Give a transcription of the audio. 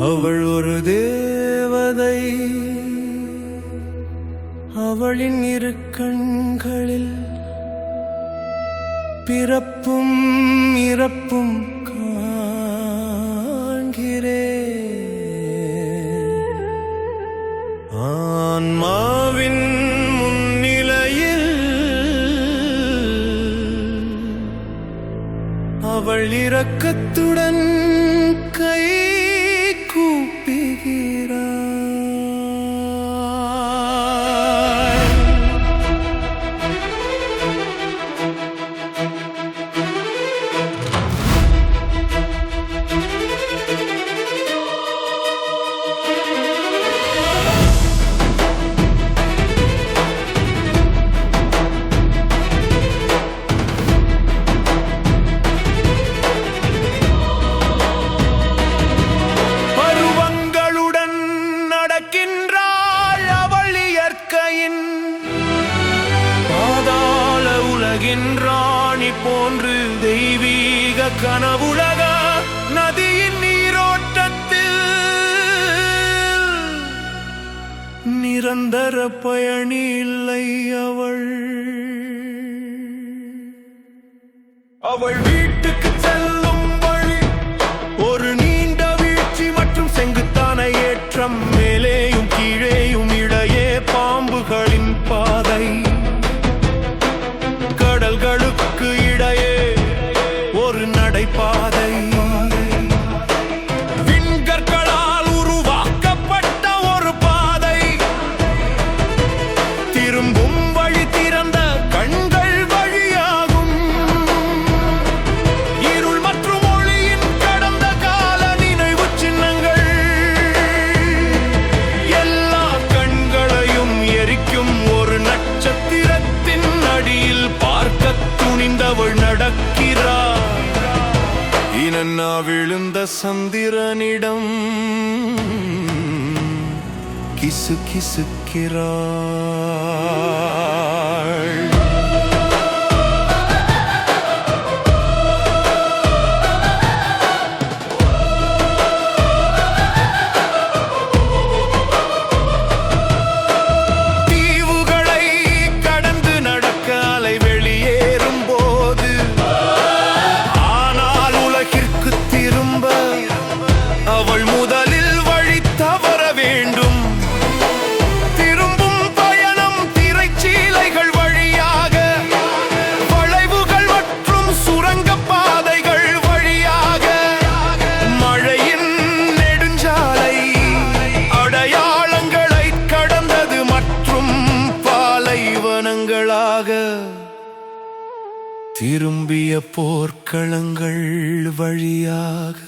அவள் ஒரு தேவதை. அவளின் இரு கண்களில் பிறப்பும் இறப்பும் காண்கிறே ஆன்மாவின் முன்னிலையில் அவள் இரக்கத்துடன் கை நின்றாணி போன்று தெய்வீக கனவுலக நதியின் நீரோட்டத்தில் நிரந்தர பயணி இல்லை அவள். அவள் தீனன்னா விழுந்த சந்திரனிடம் கிசு கிசுக்கிறார். திரும்பிய போர்க்களங்கள் வழியாக